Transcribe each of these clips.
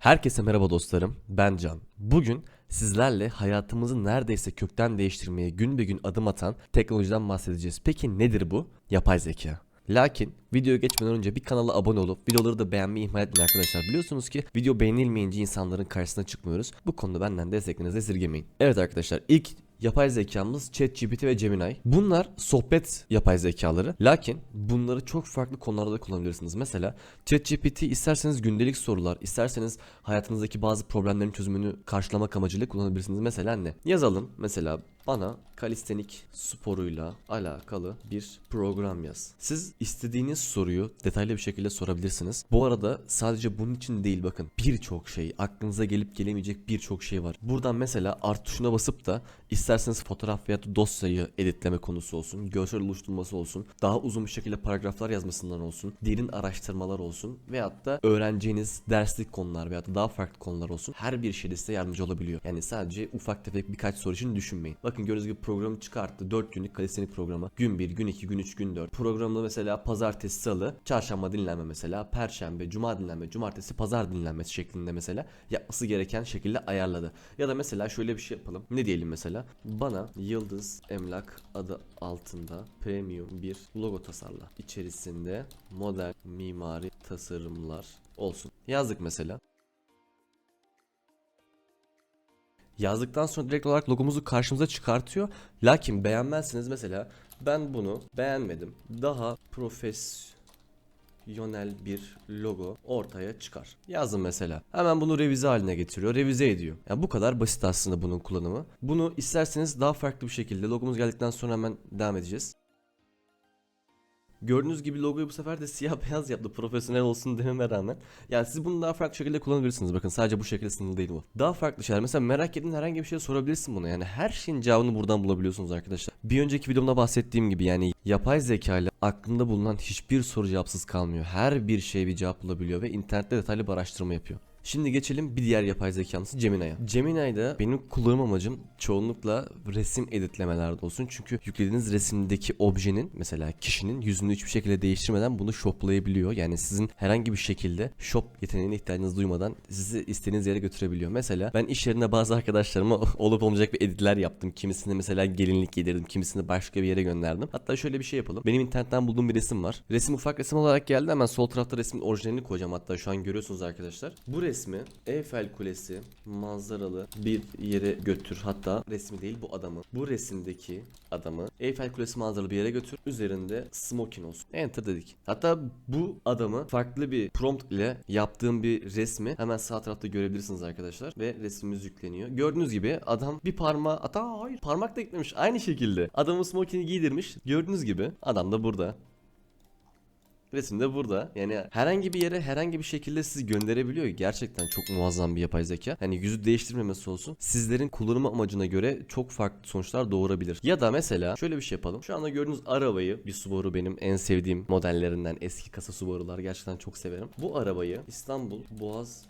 Herkese merhaba dostlarım, ben Can. Bugün sizlerle hayatımızı neredeyse kökten değiştirmeye gün be gün adım atan teknolojiden bahsedeceğiz. Peki nedir bu? Yapay zeka. Lakin videoya geçmeden önce bir kanala abone olup videoları da beğenmeyi ihmal etmeyin arkadaşlar. Biliyorsunuz ki video beğenilmeyince insanların karşısına çıkmıyoruz. Bu konuda benden desteklerinizi esirgemeyin. Evet arkadaşlar ilk yapay zekamız ChatGPT ve Gemini. Bunlar sohbet yapay zekaları. Lakin bunları çok farklı konularda da kullanabilirsiniz. Mesela ChatGPT isterseniz gündelik sorular, isterseniz hayatınızdaki bazı problemlerin çözümünü karşılamak amacıyla kullanabilirsiniz. Mesela ne? Yazalım. Mesela bana kalistenik sporuyla alakalı bir program yaz. Siz istediğiniz soruyu detaylı bir şekilde sorabilirsiniz. Bu arada sadece bunun için değil bakın birçok şey aklınıza gelip gelemeyecek birçok şey var. Buradan mesela art tuşuna basıp da isterseniz fotoğraf veya dosyayı editleme konusu olsun, görsel oluşturması olsun, daha uzun bir şekilde paragraflar yazmasından olsun, derin araştırmalar olsun veyahut da öğreneceğiniz derslik konular veyahut da daha farklı konular olsun. Her bir şeyde size yardımcı olabiliyor. Yani sadece ufak tefek birkaç soru için düşünmeyin. Bakın gördüğünüz gibi programı çıkarttı. 4 günlük kalistenik programı. Gün 1, gün 2, gün 3, gün 4. Programda mesela pazartesi, salı, çarşamba dinlenme mesela, perşembe, cuma dinlenme, cumartesi, pazar dinlenmesi şeklinde mesela yapması gereken şekilde ayarladı. Ya da mesela şöyle bir şey yapalım. Ne diyelim mesela? Bana Yıldız Emlak adı altında premium bir logo tasarla. İçerisinde model mimari tasarımlar olsun. Yazdık mesela. Yazdıktan sonra direkt olarak logomuzu karşımıza çıkartıyor. Lakin beğenmezseniz mesela ben bunu beğenmedim. Daha profesyonel bir logo ortaya çıkar. Yazdım mesela. Hemen bunu revize haline getiriyor. Revize ediyor. Yani bu kadar basit aslında bunun kullanımı. Bunu isterseniz daha farklı bir şekilde logomuz geldikten sonra hemen devam edeceğiz. Gördüğünüz gibi logoyu bu sefer de siyah beyaz yaptı profesyonel olsun dememe rağmen. Yani siz bunu daha farklı şekilde kullanabilirsiniz. Bakın sadece bu şekilde sınırlı değil bu. Daha farklı şeyler. Mesela merak ettiğin herhangi bir şey sorabilirsin buna. Yani her şeyin cevabını buradan bulabiliyorsunuz arkadaşlar. Bir önceki videomda bahsettiğim gibi yani yapay zeka ile aklında bulunan hiçbir soru cevapsız kalmıyor. Her bir şey bir cevap bulabiliyor ve internette detaylı bir araştırma yapıyor. Şimdi geçelim bir diğer yapay zekamız Gemini'ye. Gemini'de benim kullanım amacım çoğunlukla resim editlemelerde olsun. Çünkü yüklediğiniz resimdeki objenin mesela kişinin yüzünü hiçbir şekilde değiştirmeden bunu shoplayabiliyor. Yani sizin herhangi bir şekilde shop yeteneğine ihtiyacınız duymadan sizi istediğiniz yere götürebiliyor. Mesela ben iş yerinde bazı arkadaşlarıma olup olmayacak bir editler yaptım. Kimisine mesela gelinlik yedirdim. Kimisini başka bir yere gönderdim. Hatta şöyle bir şey yapalım. Benim internetten bulduğum bir resim var. Resim ufak resim olarak geldi. Hemen sol tarafta resmin orijinalini koyacağım. Hatta şu an görüyorsunuz arkadaşlar. Bu resmi Eyfel Kulesi manzaralı bir yere götür. Hatta resmi değil bu adamı. Bu resimdeki adamı Eyfel Kulesi manzaralı bir yere götür. Üzerinde smoking olsun. Enter dedik. Hatta bu adamı farklı bir prompt ile yaptığım bir resmi hemen sağ tarafta görebilirsiniz arkadaşlar. Ve resmimiz yükleniyor. Gördüğünüz gibi adam bir parmağı ata hayır parmak da eklemiş. Aynı şekilde. Adamı smoking'i giydirmiş. Gördüğünüz gibi adam da burada. Resim de burada. Yani herhangi bir yere herhangi bir şekilde sizi gönderebiliyor. Gerçekten çok muazzam bir yapay zeka. Hani yüzü değiştirmemesi olsun. Sizlerin kullanımı amacına göre çok farklı sonuçlar doğurabilir. Ya da mesela şöyle bir şey yapalım. Şu anda gördüğünüz arabayı bir Subaru benim en sevdiğim modellerinden eski kasa Subaru'lar gerçekten çok severim. Bu arabayı İstanbul Boğaz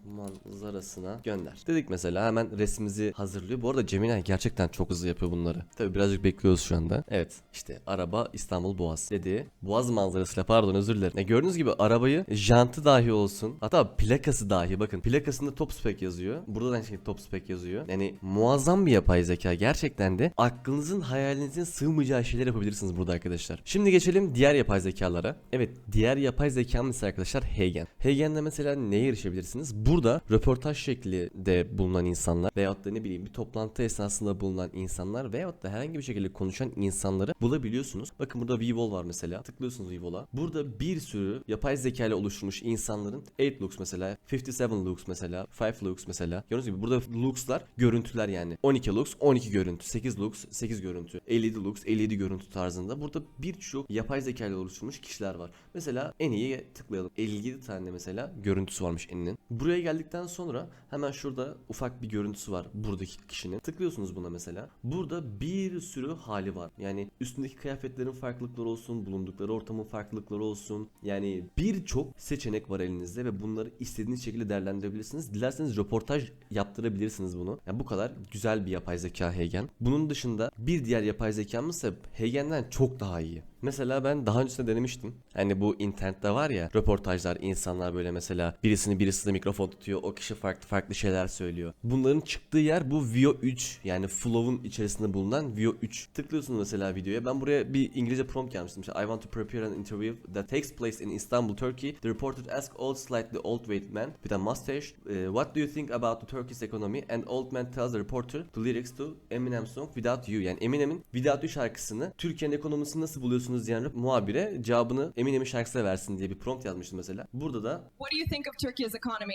manzarasına gönder. Dedik mesela hemen resmimizi hazırlıyor. Bu arada Gemini gerçekten çok hızlı yapıyor bunları. Tabi birazcık bekliyoruz şu anda. Evet işte araba İstanbul Boğaz dedi. Boğaz manzarasıyla pardon özür dilerim. E, gördüğünüz gibi arabayı jantı dahi olsun. Hatta plakası dahi bakın. Plakasında top spec yazıyor. Burada da aynı şekilde top spec yazıyor. Yani muazzam bir yapay zeka. Gerçekten de aklınızın hayalinizin sığmayacağı şeyler yapabilirsiniz burada arkadaşlar. Şimdi geçelim diğer yapay zekalara. Evet diğer yapay zekamız ise arkadaşlar Heygen. Heygen'de mesela neye erişebilirsiniz? Burada röportaj şeklinde bulunan insanlar veyahut da ne bileyim bir toplantı esnasında bulunan insanlar veyahut da herhangi bir şekilde konuşan insanları bulabiliyorsunuz. Bakın burada Vivol var mesela. Tıklıyorsunuz Vivol'a. Burada bir sürü yapay zeka ile oluşturmuş insanların 8 looks mesela, 57 looks mesela, 5 looks mesela. Gördüğünüz gibi burada lookslar görüntüler yani. 12 looks 12 görüntü, 8 looks 8 görüntü, 57 looks 57 görüntü tarzında. Burada birçok yapay zeka ile oluşturmuş kişiler var. Mesela en iyi tıklayalım. 57 tane mesela görüntüsü varmış eninin. Buraya geldikten sonra hemen şurada ufak bir görüntüsü var buradaki kişinin. Tıklıyorsunuz buna mesela. Burada bir sürü hali var. Yani üstündeki kıyafetlerin farklılıkları olsun, bulundukları ortamın farklılıkları olsun. Yani birçok seçenek var elinizde ve bunları istediğiniz şekilde değerlendirebilirsiniz. Dilerseniz röportaj yaptırabilirsiniz bunu. Yani bu kadar güzel bir yapay zeka Heygen. Bunun dışında bir diğer yapay zekamız ise Heygen'den çok daha iyi. Mesela ben daha öncesinde denemiştim. Hani bu internette var ya röportajlar insanlar böyle mesela birisini birisi de mikrofon tutuyor. O kişi farklı farklı şeyler söylüyor. Bunların çıktığı yer bu Vio 3 yani Flow'un içerisinde bulunan Vio 3. Tıklıyorsunuz mesela videoya. Ben buraya bir İngilizce prompt yazmıştım. İşte, I want to prepare an interview that takes place in Istanbul, Turkey. The reporter asked old slightly old white man with a mustache, uh, what do you think about the Turkish economy? And old man tells the reporter the lyrics to Eminem song Without You. Yani Eminem'in Without You şarkısını Türkiye'nin ekonomisini nasıl buluyorsunuz diyen rap muhabire cevabını Eminem'in şarkısına versin diye bir prompt yazmıştım mesela. Burada da What do you think of Turkey's economy?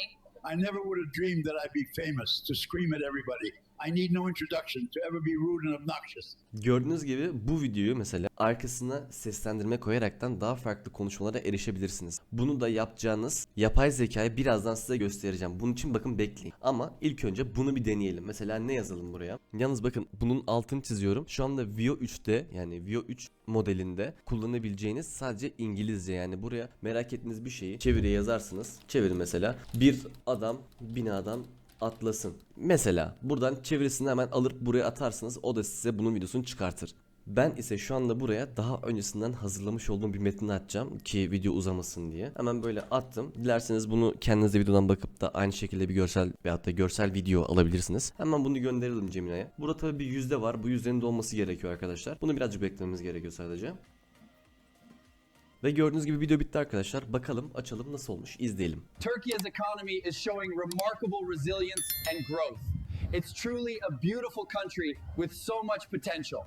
I never would have dreamed that I'd be famous to scream at everybody. I need no introduction to ever be rude and obnoxious. Gördüğünüz gibi bu videoyu mesela arkasına seslendirme koyaraktan daha farklı konuşmalara erişebilirsiniz. Bunu da yapacağınız yapay zekayı birazdan size göstereceğim. Bunun için bakın bekleyin. Ama ilk önce bunu bir deneyelim. Mesela ne yazalım buraya? Yalnız bakın bunun altını çiziyorum. Şu anda Vio 3'te yani Vio 3 modelinde kullanabileceğiniz sadece İngilizce yani buraya merak ettiğiniz bir şeyi çeviri yazarsınız. Çevirin mesela bir adam binadan atlasın. Mesela buradan çevirisini hemen alıp buraya atarsınız. O da size bunun videosunu çıkartır. Ben ise şu anda buraya daha öncesinden hazırlamış olduğum bir metni atacağım ki video uzamasın diye. Hemen böyle attım. Dilerseniz bunu kendiniz de videodan bakıp da aynı şekilde bir görsel veyahut da görsel video alabilirsiniz. Hemen bunu gönderelim Cemile'ye. Burada tabii bir yüzde var. Bu yüzdenin de olması gerekiyor arkadaşlar. Bunu birazcık beklememiz gerekiyor sadece. Ve gördüğünüz gibi video bitti arkadaşlar. Bakalım açalım nasıl olmuş izleyelim. Turkey's economy is showing remarkable resilience and growth. It's truly a beautiful country with so much potential.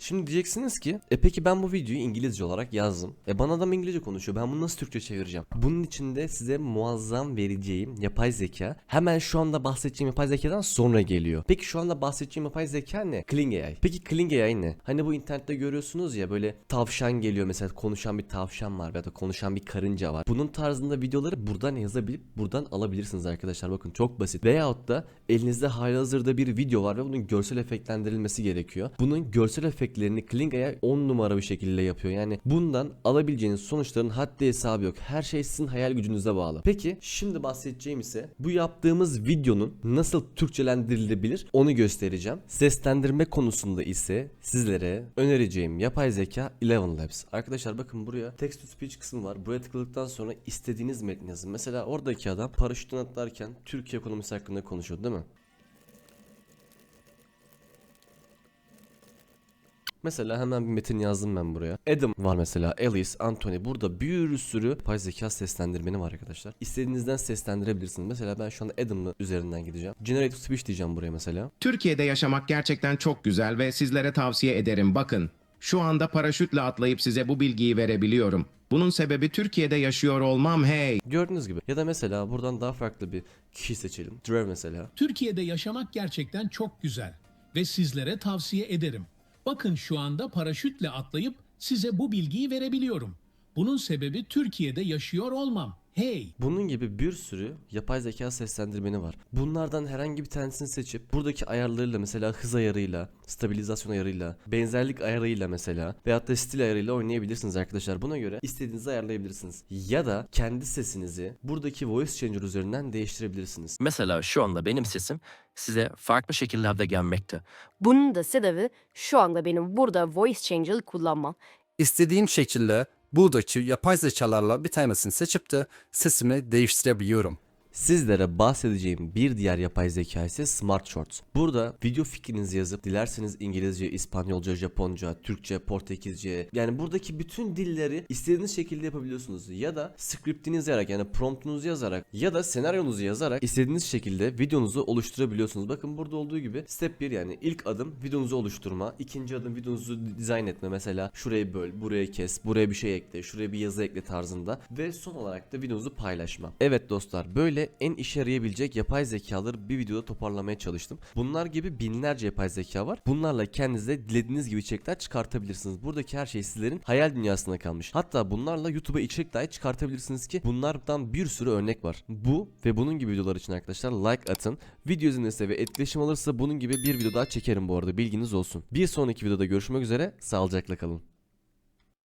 Şimdi diyeceksiniz ki e peki ben bu videoyu İngilizce olarak yazdım. E bana adam İngilizce konuşuyor. Ben bunu nasıl Türkçe çevireceğim? Bunun için de size muazzam vereceğim yapay zeka hemen şu anda bahsedeceğim yapay zekadan sonra geliyor. Peki şu anda bahsedeceğim yapay zeka ne? Kling AI. Peki Kling AI ne? Hani bu internette görüyorsunuz ya böyle tavşan geliyor mesela konuşan bir tavşan var ya da konuşan bir karınca var. Bunun tarzında videoları buradan yazabilip buradan alabilirsiniz arkadaşlar. Bakın çok basit. Veyahut da elinizde halihazırda bir video var ve bunun görsel efektlendirilmesi gerekiyor. Bunun görsel efektlerini Kling AI 10 numara bir şekilde yapıyor. Yani bundan alabileceğiniz sonuçların haddi hesabı yok. Her şey sizin hayal gücünüze bağlı. Peki şimdi bahsedeceğim ise bu yaptığımız videonun nasıl Türkçelendirilebilir onu göstereceğim. Seslendirme konusunda ise sizlere önereceğim yapay zeka Eleven Labs. Arkadaşlar bakın buraya text to speech kısmı var. Buraya tıkladıktan sonra istediğiniz metni yazın. Mesela oradaki adam paraşütten atlarken Türkiye ekonomisi hakkında konuşuyordu değil mi? Mesela hemen bir metin yazdım ben buraya. Adam var mesela. Alice, Anthony. Burada bir sürü yapay zeka seslendirmeni var arkadaşlar. İstediğinizden seslendirebilirsiniz. Mesela ben şu anda Adam'lı üzerinden gideceğim. Generative speech diyeceğim buraya mesela. Türkiye'de yaşamak gerçekten çok güzel ve sizlere tavsiye ederim. Bakın, şu anda paraşütle atlayıp size bu bilgiyi verebiliyorum. Bunun sebebi Türkiye'de yaşıyor olmam hey. Gördüğünüz gibi. Ya da mesela buradan daha farklı bir kişi seçelim. Drew mesela. Türkiye'de yaşamak gerçekten çok güzel ve sizlere tavsiye ederim. Bakın şu anda paraşütle atlayıp size bu bilgiyi verebiliyorum. Bunun sebebi Türkiye'de yaşıyor olmam. Hey! Bunun gibi bir sürü yapay zeka seslendirmeni var. Bunlardan herhangi bir tanesini seçip buradaki ayarlarıyla mesela hız ayarıyla, stabilizasyon ayarıyla, benzerlik ayarıyla mesela veyahut da stil ayarıyla oynayabilirsiniz arkadaşlar. Buna göre istediğinizi ayarlayabilirsiniz. Ya da kendi sesinizi buradaki voice changer üzerinden değiştirebilirsiniz. Mesela şu anda benim sesim size farklı şekillerde gelmekte. Bunun da sebebi şu anda benim burada voice changer kullanmam. İstediğim şekilde buradaki yapay zekalarla bir tanesini seçip de sesimi değiştirebiliyorum. Sizlere bahsedeceğim bir diğer yapay zeka ise Smart Shorts. Burada video fikrinizi yazıp dilerseniz İngilizce, İspanyolca, Japonca, Türkçe, Portekizce yani buradaki bütün dilleri istediğiniz şekilde yapabiliyorsunuz. Ya da scriptinizi yazarak yani promptunuzu yazarak ya da senaryonuzu yazarak istediğiniz şekilde videonuzu oluşturabiliyorsunuz. Bakın burada olduğu gibi step 1 yani ilk adım videonuzu oluşturma. ikinci adım videonuzu dizayn etme. Mesela şurayı böl, buraya kes, buraya bir şey ekle, şuraya bir yazı ekle tarzında. Ve son olarak da videonuzu paylaşma. Evet dostlar böyle en işe yarayabilecek yapay zekaları bir videoda toparlamaya çalıştım. Bunlar gibi binlerce yapay zeka var. Bunlarla kendinize dilediğiniz gibi içerikler çıkartabilirsiniz. Buradaki her şey sizlerin hayal dünyasına kalmış. Hatta bunlarla YouTube'a içerik dahi çıkartabilirsiniz ki bunlardan bir sürü örnek var. Bu ve bunun gibi videolar için arkadaşlar like atın. Video izlenirse ve etkileşim alırsa bunun gibi bir video daha çekerim bu arada bilginiz olsun. Bir sonraki videoda görüşmek üzere sağlıcakla kalın.